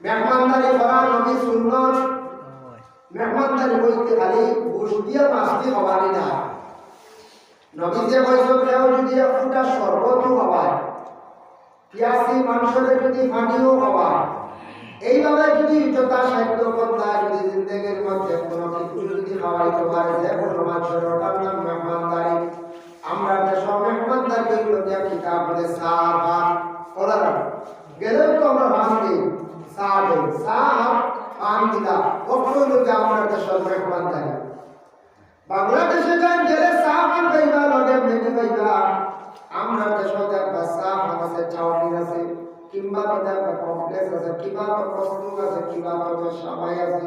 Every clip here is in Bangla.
মেহমানদারি করা নবী সুন্নত মেহমানদারি বলতে খালি ঘুষ দিয়ে মাছটি হবানি না। নবী যে কইছো কেউ যদি এক ফুটা শরবতও হবায় পিয়াসি মানুষের যদি পানিও হবায় এইভাবে যদি যথা সাহিত্য কথা যদি জিন্দগির মধ্যে কোনো কিছু যদি খাওয়াইতে পারে যে কোনো মানুষের ওটার নাম মেহমানদারি আমরা দেশ মেহমানদারি লোকে কিতাব বলে ভাত ওরা গেলেও তো আমরা ভাত পান দিলা কখনো লোকে আমরা দেশের মেহমানদারি বাংলাদেশে যান গেলে চা পান লগে মেনে খাইবা আমরা দেশে দেখবা চা আছে চাউমিন আছে, কিংবা দেখবা কমপ্লেক্স আছে, কিংবা তো কস্তুম আছে, কিংবা সামাই আছে।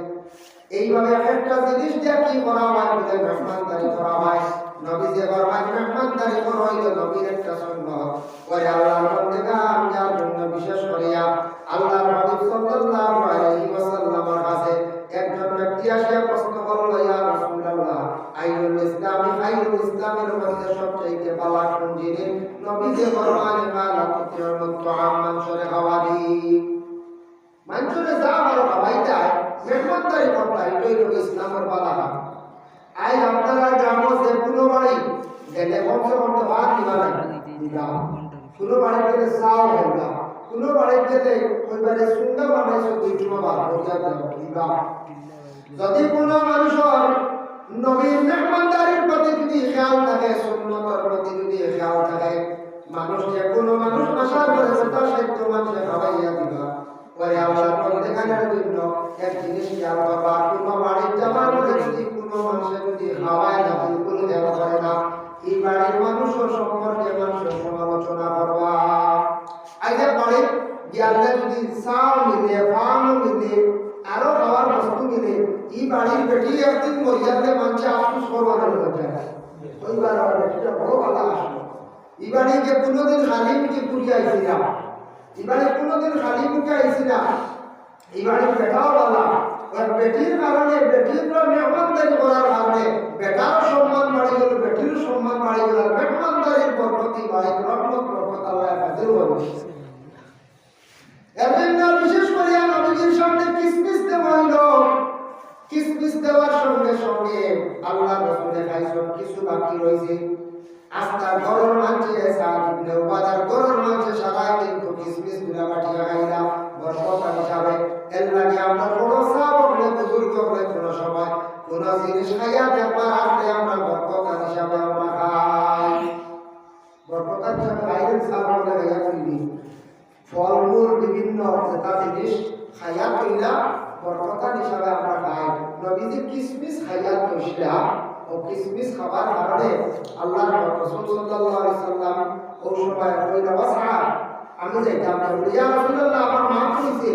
এইভাবে একটা জিনিস দিয়ে কি করা হয়, বলে মেহমানদারি করা হয়। নবী যে ফরমান মেহমানদারি করা নবীর একটা সুন্নত ওই আল্লাহর বন্দেগা যার জন্য বিশেষ করিয়া আল্লাহর হাবিব সাল্লাল্লাহু আলাইহি ওয়াসাল্লামের কাছে একজন ব্যক্তি আসিয়া প্রশ্ন করল, ইয়া রাসূলুল্লাহ, আইনুল ইসলামি, আইনুল ইসলামের মধ্যে সবচেয়ে ভালো কোন জিনিস নবী যে ফরমান মালা তুতিউল তুআম মানসুরে খাওয়াদি মানসুরে যা ভালো খাওয়াইতা মেহমানদারি করতা এটাই হলো ইসলামের বালা। আই, আপনারা গ্রাম যে কোনো বাড়ি গেলে কমসে কম তো ভাত দিবা না কোনো বাড়ি গেলে চাও দিবা কোনো ওইবারে সুন্দর বানাইছো, দুই টুমা ভাত হইয়া যদি কোনো মানুষের নবীর মেহমানদারির প্রতি যদি খেয়াল থাকে সুন্নতর প্রতি যদি খেয়াল থাকে, মানুষ যে কোনো মানুষ আশা করে তার সাহিত্য মানুষে খাওয়াইয়া দিবা। পরে আল্লাহর প্রত্যেকের জন্য এক জিনিস খেয়াল করবা, কোনো বাড়ির যাবার পরে যদি কোনো মানুষে যদি খাওয়ায় না, বিলকুল খেয়াল করে না, এই বাড়ির মানুষও সম্পর্কে মানুষের সমালোচনা করবা। আগে বাড়ির গিয়ালে যদি চাও মিলে ফানও মিলে, আরও খাওয়ার বস্তু মিলে এই বাড়ির বেটি একদিন মরিয়াতে মানুষে আফসোস করবার হয়ে ওইবার আমার বেটিটা বড় ভালো আসলো। এই বাড়িকে কোনোদিন খালি মুখে পুড়িয়ে আইছি না। এবারে কোনোদিন খালি মুখে আইছি না। এবারে বেটাও বলা ওই বেটির কারণে, বেটির মেহমানদারি করার কারণে বেটারও সম্মান বাড়ি গেল বেটির সম্মান বাড়ি গেল। মেহমানদারির বরকতি বাড়ি রহমত, বরকত আল্লাহ হাজির হল। এজন্য বিশেষ করে নবীজির সামনে কিসমিস দেওয়া হইল। কিসমিস দেওয়ার সঙ্গে সঙ্গে আল্লাহ রসুল দেখাইছেন, কিছু বাকি রয়েছে। আস্তা গরম মানছে সাত ইবনে উবাদার গরম মানছে সাদা কিন্তু কিসমিসগুলা পাঠিয়ে খাইলা বরকত হিসাবে। এর লাগে আমরা বড় সাহাব হলে বুজুর্গ হলে কোন সময় কোন জিনিস খাইয়া দেখবার আসলে আমরা বরকত হিসাবে আমরা খাই। বরকত হিসাবে বাইরের সাহাব হলে ফলমূল বিভিন্ন জেতা জিনিস খাইয়া কইলা বরকত হিসাবে আমরা খাই নবীজি কিসমিস খাইয়া কইছিলা ও কিসমিস খাবার কারণে আল্লাহ রাসূল সাল্লাল্লাহু আলাইহি সাল্লাম ও সময় কইলা ওয়াসা আমি যাইতাম না রাসূলুল্লাহ, আমার মা কইছে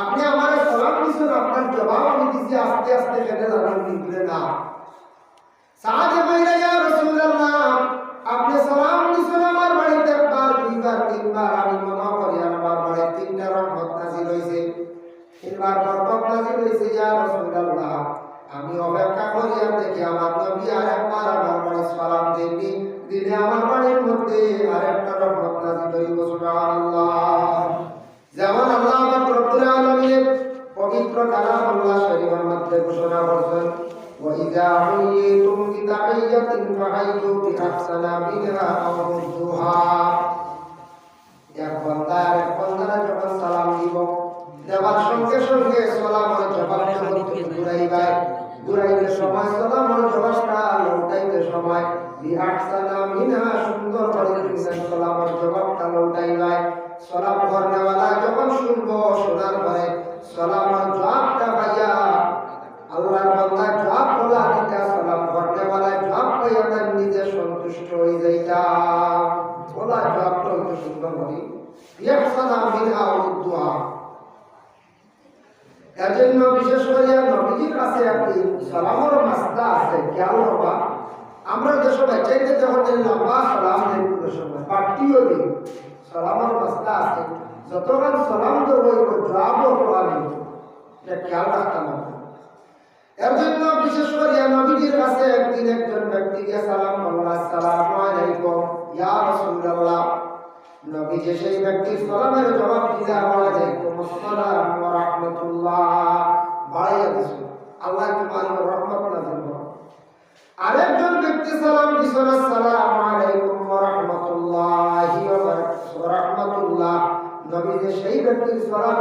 আপনি আমারে সালাম দিছেন, আপনার জবাব আমি দিছি, আস্তে আস্তে খেতে যাবেন নিকলে না। সাথে কইলা ইয়া রাসূলুল্লাহ, আপনি সালাম দিছেন আমার বাড়িতে একবার, দুইবার, তিনবার, আমি আমার বাড়িতে তিনটা রহমত নাজিল হইছে তিনবার বরকত নাজিল হইছে ইয়া রাসূলুল্লাহ আমি অপেক্ষা করি আর দেখি আমার নবী আর একবার আমার বাড়ি সালাম দেননি দিনে আমার বাড়ির মধ্যে আর একটা রহমত নাজিল হইব সুবহানাল্লাহ যেমন আল্লাহ আমার রব্বুল আলামিনের পবিত্র কালাম আল্লাহ শরীফের মধ্যে ঘোষণা করেছেন وإذا حييتم بتحية فحيوا بأحسن منها أو ردوها এক বান্দা এক বান্দারা যখন সালাম দিব দেওয়ার সঙ্গে সঙ্গে সালামের জবাবটা বলতে ঘুরাইবা ঘুরাইলে সময় সালামের জবাবটা লৌটাইতে সময়। বিআহসানা মিনহা সুন্দর করে তুমি সালামের জবাবটা সালাম জবাব কাছে একটি সালামর মাস্তা আছে, খেয়াল হবা আমরা যে সময় চাইতে যখন লম্বা সালাম দিই সময়। পার্টিও দিই সালামর মাস্তা আছে। যতক্ষণ সালাম তো রইব জবাবও করা খেয়াল রাখতাম এর জন্য বিশেষ করে নবীজির কাছে একদিন একজন ব্যক্তিকে সালাম করল, আসসালামু আলাইকুম, ইয়া রাসূলুল্লাহ। নবীজি সেই ব্যক্তির সালামের জবাব দিতে বলা যায় আসসালামু ওয়া রাহমাতুল্লাহ। বাড়াইয়া দিছিল আল্লাহ তোমার রহমত নাজিল আরেকজন ব্যক্তি সালাম দিছেন আসসালামু আলাইকুম ওয়া রাহমাতুল্লাহি ওয়া বারাকাতুহু। রাহমাতুল্লাহ নবী যে সেই ব্যক্তির সালাম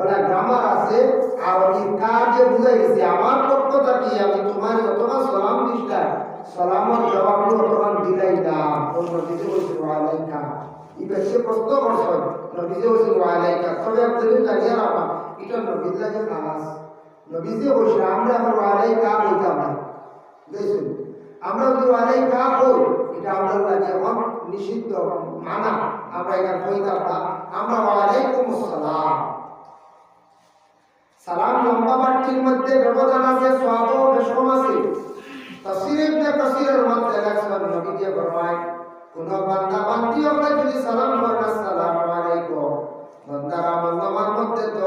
ওরা গ্রামার আছে, আর ওই কাজে বুঝাই গেছে আমার পক্ষ থাকি আমি তোমার অথবা সালাম দিস্তা জবাব জবাবগুলো তোমার দিলাই না। অন্য দিকে বলছে ওয়ালাইকা ইবেশে প্রশ্ন করছে। নবীজে বলছে ওয়ালাইকা আপনি রাখা এটা নবীর লাগে নামাজ। নবীজে বলছে, আমরা আমার ওয়ালাইকা বলতাম না। দেখুন আমরা যদি ওয়ালাইকা হই, এটা আমরা লাগে এখন নিষিদ্ধ মানা। আমরা এটা কইতাম না। আমরা ওয়ালাইকুম সালাম লম্বা বাক্যের মধ্যে ব্যবধান আছে স্বাদ রেশম আছে তাফসীর ইবনে কাসীরের মধ্যে আলাইহিস নবী দিয়ে ফরমায় কোন বান্দা বান্দি আমরা যদি সালাম করনা সালাম আলাইকুম বান্দারা আমার মধ্যে তো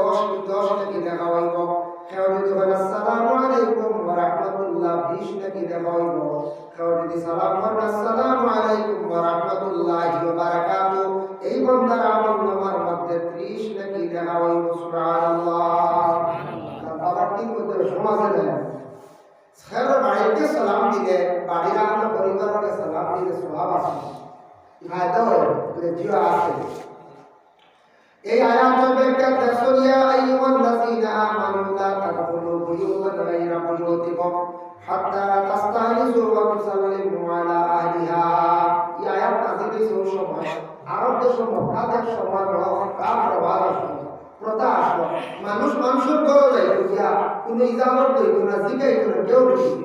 কোনো ইজামত নেই কোনো জিকে কোনো কেউ নেই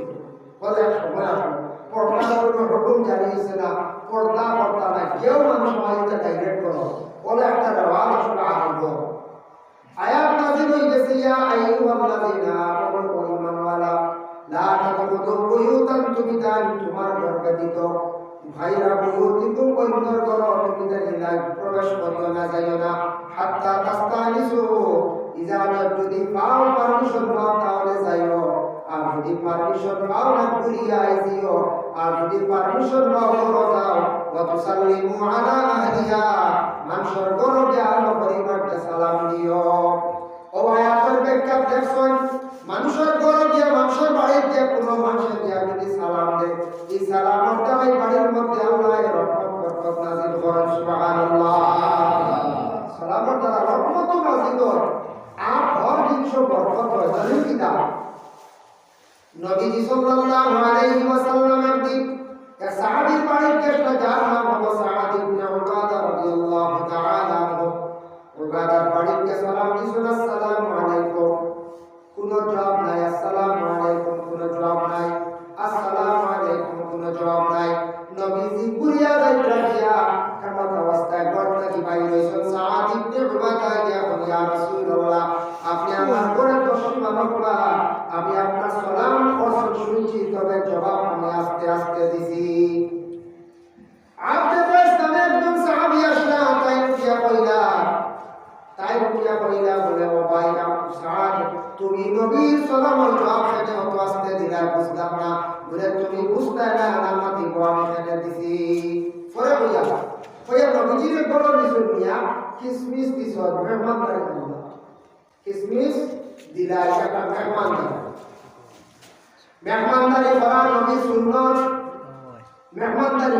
দিদা এসে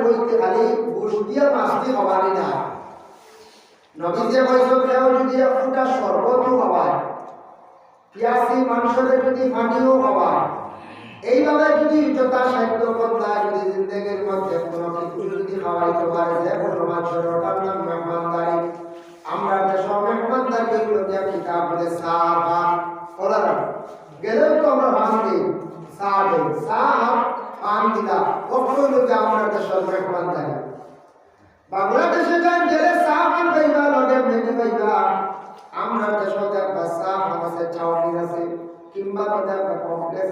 বলতে খালি ঘুষ দিয়ে যে কইস যদি এক ফুটা শরবতও হবার পিয়াসি মাংসতে যদি ফাটিও হবার এইভাবে যদি ইজ্জতা সাহিত্য পন্থা যদি জিন্দেগির মধ্যে কোনো কিছু যদি খাওয়াইতে পারে, যে কোনো মানুষের আমরা দেশ মেহমানদারি কিতাব বলে সাহা ওরা গেলেও তো আমরা ভাঙি। সা দেই। পান দিলা অর্থ হলো যে একটা সরকার পান দেয় বাংলাদেশে যান গেলে চা পান পাইবা লগে মেনু পাইবা আমরা দেশত একটা চা পান আছে, চাউমিন আছে, কিংবা কথা একটা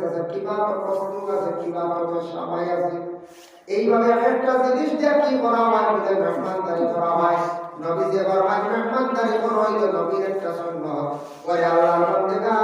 আছে, কিংবা একটা আছে, কিংবা একটা সাবাই আছে। এইভাবে একটা জিনিস দিয়ে কি করা হয়? বলে মেহমানদারি করা হয়। নবী যে ফরমান মেহমানদারি করো হইল, নবীর একটা সন্ন্য ওরে আল্লাহ বন্দেগা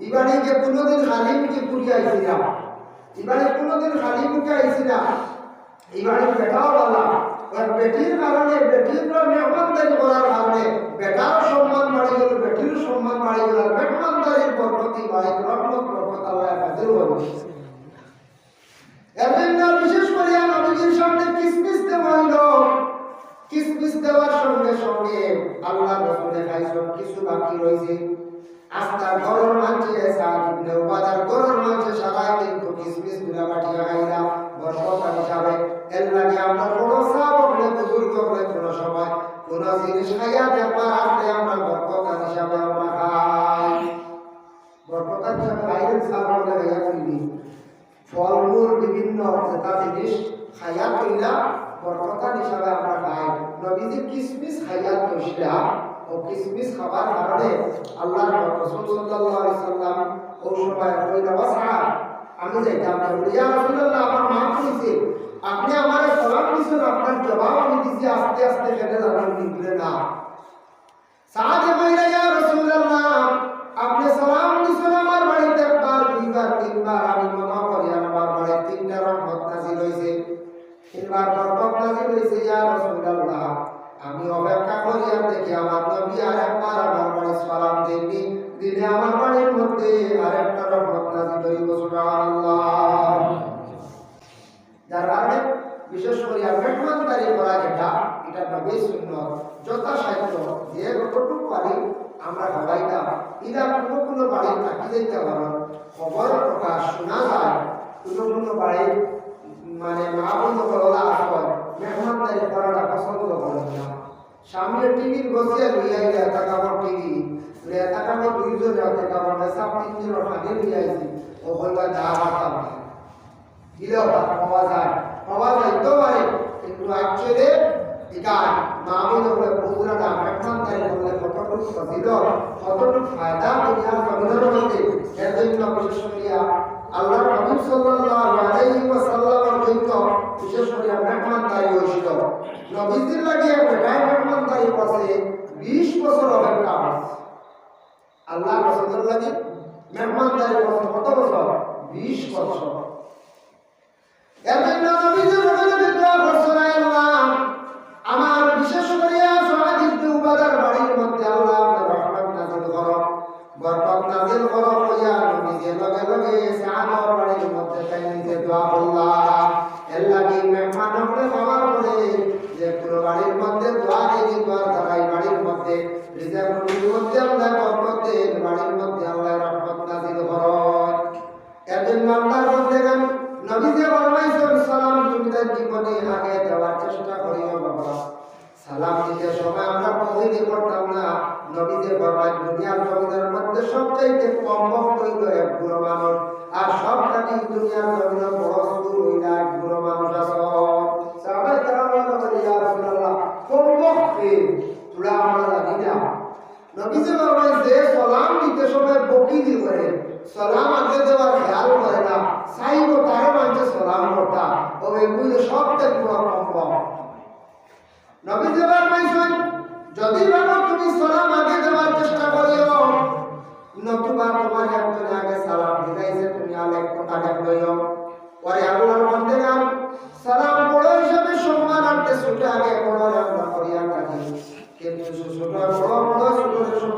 এই বাড়ি যে কোনোদিন খালি মুখে আইছি আইছিলাম ইবারে কোনোদিন খালি মুখে আইছি না। ইবারে বেটাও বলা। ওর বেটির কারণে কিসমিস খাইয়া কইছিলা ও কিসমিস খাবার কারণে আল্লাহ রাসূল সাল্লাল্লাহু আলাইহি সাল্লাম ও সময় কইলা ওয়াসা আমি যাইতাম না। ইয়া রাসূলুল্লাহ, আমার মা কইছে আপনি আমারে সালাম দিছেন, আপনার জবাব আমি দিছি, আস্তে আস্তে খেলে যাবেন নিকলে না। সাথে কইলা ইয়া রাসূলুল্লাহ, আপনি সালাম দিছেন আমার বাড়িতে একবার, দুইবার, তিনবার। আমি মনে করি, আমার বাড়িতে তিনটা রহমত নাজিল হইছে। তিনবার বরকত নাজিল হইছে, ইয়া রাসূলুল্লাহ। আমি অপেক্ষা করি আর দেখি আমার নবী আর একবার আমার বাড়ি সালাম দেননি। দিনে আমার বাড়ির মধ্যে আর একটা রহমত নাজিল হইব যার কারণে বিশেষ করে মেহমানদারি করা যেটা, এটা নবী সুন্নত যথাসাধ্য, যে যতটুকু পারি আমরা খাওয়াইতাম ইরা কোনো কোনো বাড়ি থাকি যেতে পারো, খবর প্রকাশ শোনা যায়, কোনো কোনো মানে মা বন্ধু বলা আসল মেহমানদারি করাটা পছন্দ করেন না। সামনে টিভি বসিয়া লইয়া গিয়া তাকাবর টিভি। লইয়া তাকাবর দুইজন তাকাবর সাপ তিনজন হাতে লইয়া আইছি। ও হইবা যা হাতাম দিলেও পাওয়া যায়। পাওয়া যাইতেও পারে, কিন্তু অ্যাকচুয়ালি এটা মামুন বলে বুঝলাটা মেহমানদারি করলে কতটুকু ফজিল কতটুকু ফায়দা দুনিয়ার জমিনের মধ্যে এর জন্য বিশেষ করিয়া আল্লাহ নবী সাল্লাল্লাহু আলাইহি ওয়াসাল্লামের জন্য বিশেষ করিয়া মেহমানদারি হয়েছিল নবীজির লাগিয়ে বেটায় মেহমানদারি বিশ 20 বছর অপেক্ষা আল্লাহ রাসূলের লাগে মেহমানদারের করছে কত বছর? 20 বছর।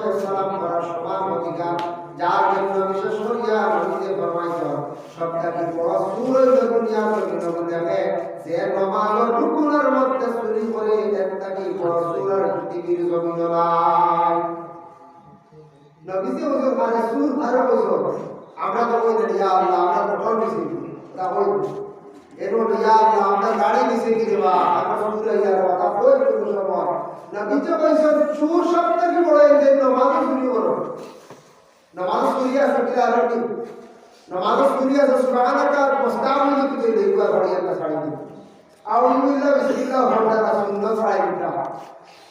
সময় সালাম করার সমান অধিকার, যার জন্য বিশেষ করিয়া নবীতে ফরমাইছ সবটাকে বড় সুর দুনিয়া জমিন দেখে যে নমাজের রুকুনের মধ্যে চুরি করে একটাকে সুরের মানে আমরা তো আমরা তো তা আমরা গাড়ি দিছি কি দেবা? আমরা সুর ইয়া কথা কই কোন সময় নবীজি কইছে সুর সব থেকে বড় এই নামাজ চুরি করো নামাজ করিয়া আছে কি আর কি নামাজ করিয়া সুবহানাকা মুস্তামি কি তুই দেখবা বড়িয়া না ছাড়ি দি আউযু বিল্লাহি বিসমিল্লাহ হরদা সুন্নাত ছাড়াই দিতা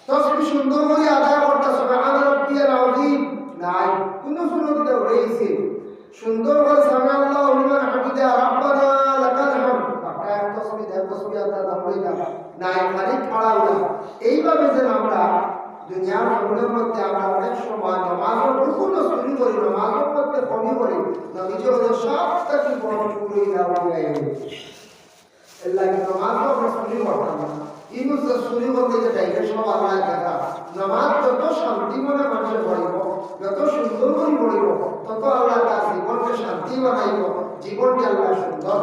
তসবি সুন্দর করে আদায় করতে সুবহান রাব্বিয়াল আযীম নাই কোন সুন্নতে রয়েছে সুন্দর করে সামনে আল্লাহ লিমান হামিদা রাব্বানা লাকাল হামদ আপনার এক তসবি দেড় তসবি আল্লাহ দামই না নাই খালি খাড়া হলো এইভাবে যে আমরা দুনিয়ার জীবনের মধ্যে আমরা অনেক সময় নামাজের রুকুন চুরি করি নামাজের মধ্যে কমি করি নবীজি ওদের সব থেকে বড় চুরি দেওয়া এর লাগে নামাজ আমরা চুরি করতাম না ইনুস চুরি করতে যে টাইপের সব আল্লাহ দেখা নামাজ যত শান্তি মনে মানুষে পড়িব যত সুন্দর করে পড়িব তত আল্লাহ তার জীবনকে শান্তি বানাইব জীবনকে আল্লাহ সুন্দর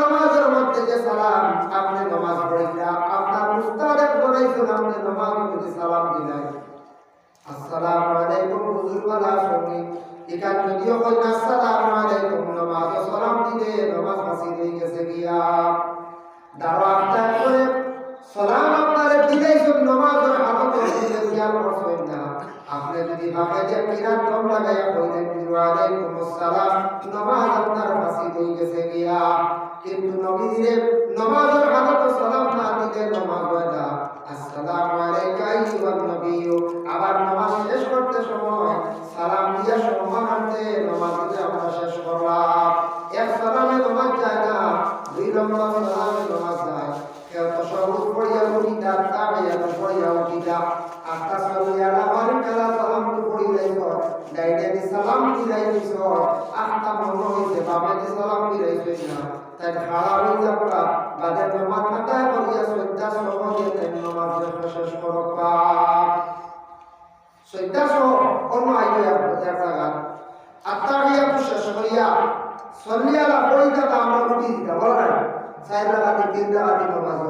নামাজের মধ্যে যে সালাম, আপনি নামাজ পড়িলা আপনার মুস্তাদ বলাইছেন আপনি নামাজ মধ্যে সালাম দিলাই আসসালামু আলাইকুম, হুজুর ওয়ালা শুনি এখান যদিও কই আসসালামু আলাইকুম, নামাজ সালাম দিলে নামাজ হাসি হয়ে গেছে গিয়া। দাঁড়া করে সালাম আপনারে দিলেইছেন নামাজের হালত সালাম না দিলে নামাজ হয় আবার নামাজ শেষ করতে সময়, সালাম দিয়া আমরা শেষ করলাম। এক সালামে নামাজ যায় না, দুই নম্বর সালামে নামাজ যায় কেউ তো সবুজ পড়িয়া উঠিতা তাকাইয়া তো পড়িয়া উঠিতা আটটা সরিয়া আবার কালা সালাম তো পড়ি যাইব ডাইনে দি সালাম দিলাই দিছ আটটা মনে হইছে বামে দি সালাম দিলাই না তাই খাড়া হয়ে যাবা বাদের নামাজ কাটায় করিয়া সদ্যা সহজে তাই নামাজ শেষ করবা সদ্যা সহ অন্য আইবে এক জায়গা আত্মারিয়া শেষ করিয়া সল্লিয়ালা পড়িতা আমরা উঠি দিতা বল না চার রাগাতে তিন রাগাতে নামাজ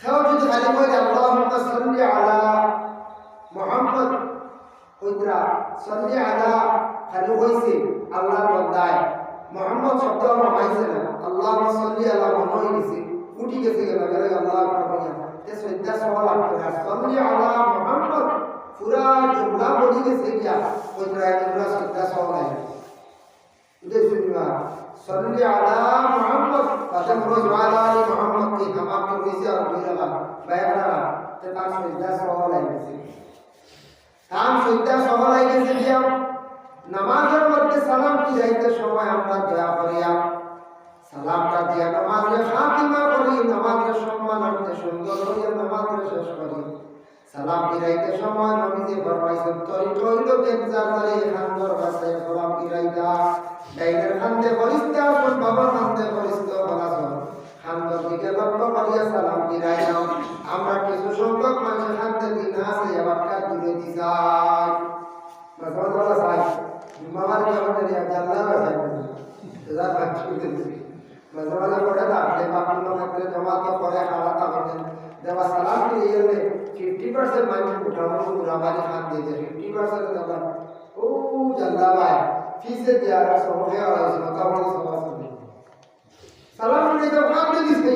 খেও যদি খালি কইলে আল্লাহুম্মা সাল্লি আলা মুহাম্মদ কইতরা সাল্লি আলা খালি কইছে আল্লাহর বান্দায় মোহাম্মদ শব্দ আমরা পাইছে না? আল্লাহ সাল্লি আলা মনে গেছে উঠি গেছে গেল গেলে আল্লাহ পাইয়া তে সদ্যা সওয়াল আপনি সাল্লি আলা মুহাম্মদ পুরা জুমলা বলি গেছে গিয়া। কইতরা জুমলা সদ্যা সওয়াল উদে শুনবা সাল্লি আলা মুহাম্মদ কথা রোজ আলি মুহাম্মদ কি হামাক তো তার সদ্যা সওয়াল আইছে কাম সদ্যা সওয়াল আইছে গিয়া নামাজের মধ্যে সালাম কি যাইতে সময় আমরা দয়া করিয়া? সালামটা দিয়া নামাজের খাতিমা করি, নামাজের সম্মানার্থে সুন্দর হইয়া নামাজের শেষ করি। সালাম ফিরাইতে সময় নবীজি ফরমাইছেন, তরি তৈল কেঞ্জার তারে খান্দর কাছে সালাম ফিরাইতা। ডাইনের খান্দে ফরিস্তা কোন বাবা খান্দে ফরিস্তা বলাছন খান্দর দিকে লক্ষ্য করিয়া সালাম ফিরাইলাম আমরা কিছু সংখ্যক মানুষ খান্দে দিন আছে এবারটা দূরে দিছাই মাঝে চাই মামার কেমন জানলা চাই যা বাচ্চা মাঝে মাঝে পড়ে না ও জানলা ভাই ফিসে দেওয়ার সময় কথা বলে সঙ্গে সালাম আপনি দিচ্ছে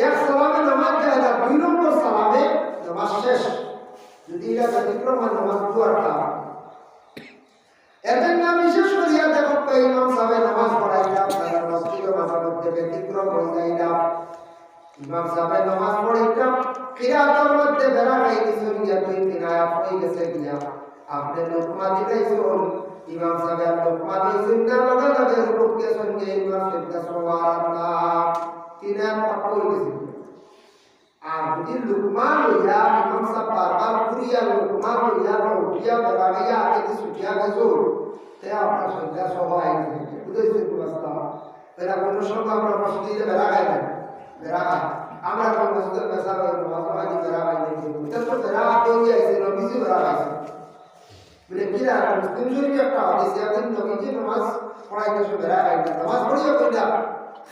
এক সালামে নামাজ যায় না দুই নম্বর সালামে নামাজ শেষ। যদি এটা ব্যতিক্রম হয় নামাজ দুয়ারটা এদের নাম বিশেষ করিয়া দেখো ইমাম সাহেব নামাজ পড়াইলাম তারা মসজিদে মাথার মধ্যে ব্যতিক্রম হয়ে যাইলাম ইমাম সাহেব নামাজ পড়াইলাম কিরাতের মধ্যে বেড়া খাই দিছুন দুই তিন আয়াত হয়ে গেছে কিনা আপনি লোকমা দিলাইছুন ইমাম সাহেব লোকমা দিছুন না লগে লগে গেছুন গিয়া ইমাম সাহেব সুবহানাল্লাহ তিন আয়াত হয়ে গেছে আর যদি লুকমান লইয়া ইমাম সাহেব বারবার ঘুরিয়া লুকমান লইয়া উঠিয়া বেড়া গিয়া দিয়ে ছুটিয়া গেছুন তে আপনার সন্ধ্যা সবাই বুঝেছেন ব্যবস্থা এরা কোনো সময় আমরা মসজিদে বেড়া খাই না। বেড়া খাই। আমরা কোন মসজিদের পেশা বেড়া খাই নাই এটা তো বেড়া তৈরি আছে নবীজি বেড়া খাইছে। বলে না মুসলিম শরীফ একটা হাদিস একদিন নবীজি নামাজ পড়াইতে সে বেড়া আইডা নামাজ পড়িয়া কইলা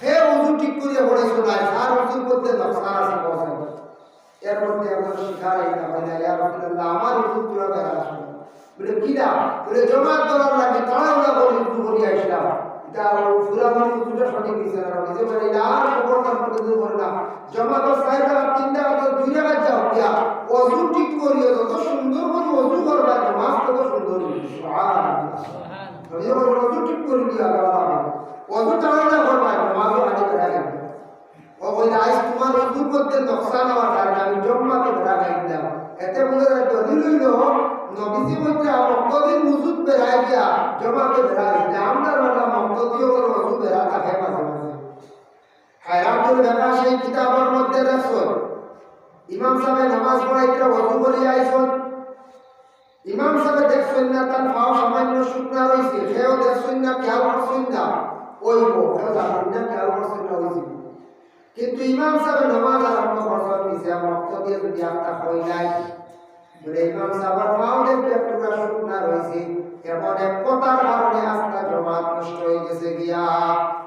হে ওযু ঠিক করিয়া পড়াইছো না সার ওযুর মধ্যে না আছে, বসে এর মধ্যে আমরা শিকার আমার ওযু আছে বলে, কি না বলে জমাত করার লাগে তাড়াহুড়া করে উজু করিয়া আসলাম? জমা কর সাইড তিন টাকা দুই টাকা যাও দিয়া ওযু ঠিক করিয়া যত সুন্দর করে ওযু করবা নামাজ তত সুন্দর ওযু ঠিক করে দিয়া আল্লাহ ওযু করবা নামাজও আগে বেড়া গেল ও বলে আজ তোমার ওযুর মধ্যে নকশা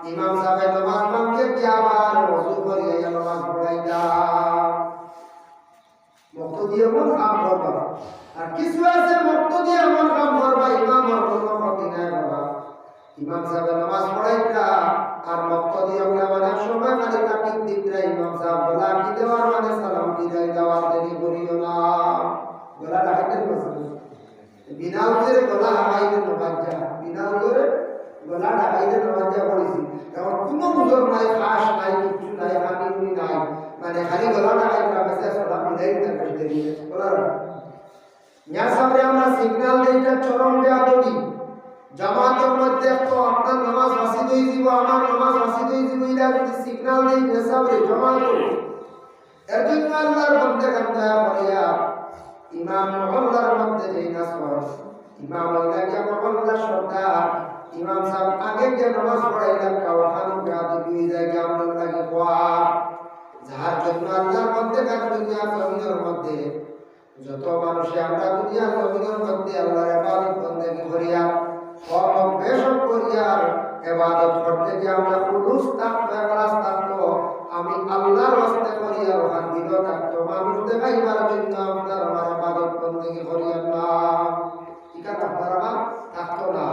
ইমাম সাহেব নামাজ ভাঙতে গিয়া আবার ওযু করিয়া নামাজ পড়াইলা মক্ত দিয়ে এমন কাম করবা। আর কিছু আছে মক্ত দিয়ে এমন কাম করবা, ইমাম আর কোনো নাই বাবা। ইমাম সাহেব নামাজ পড়াইতা আর মক্ত দিয়ে মানে সময় ইমাম সাহেব বলা কি দেওয়ার মানে? সালাম বিদায় দেওয়ার দেরি করিও না। গলা ডাকাইতে বসে। বিনা উজরে গলা হামাইতে নবাজ্জা বিনা গলা ডাকাইতে নবাজ্জা কোনো নাই খাস নাই কিছু নাই হানি নাই। মানে খালি বেসে বলা ইয়া সামনে আমরা সিগন্যাল চরম বেয়াদবি। জামাতের মধ্যে তো আপনার নামাজ বাসিদ হয়ে যাব, আমার নামাজ বাসিদ হয়ে যাব এটা যদি সিগন্যাল দেই বেসাবরে জামাত এর জন্য আল্লাহর মধ্যে কান্না করিয়া ইমাম মহল্লার মধ্যে যেই নাস ইমাম গিয়া মহল্লার ইমাম সাহেব আগে যে নামাজ পড়াইলাম কাওয়াহানু কাদু দুই জায়গায় আমার লাগে কোয়া? যাহার জন্য আল্লাহর মধ্যে কাজ দুনিয়া জমিনের মধ্যে, যত মানুষে আমরা দুনিয়া জমিনের মধ্যে আল্লাহর ইবাদত বন্দেগি করিয়া অনবেষণ করিয়া ইবাদত করতে গিয়ে আমরা খুলুস থাকতো এখলাস থাকতো আমি আল্লাহর হস্তে করিয়া ওখান দিল থাকতো মানুষ দেখাইবার জন্য আপনার আমার ইবাদত বন্দেগি করিয়া না। ঠিক আছে আপনার আমার থাকতো না।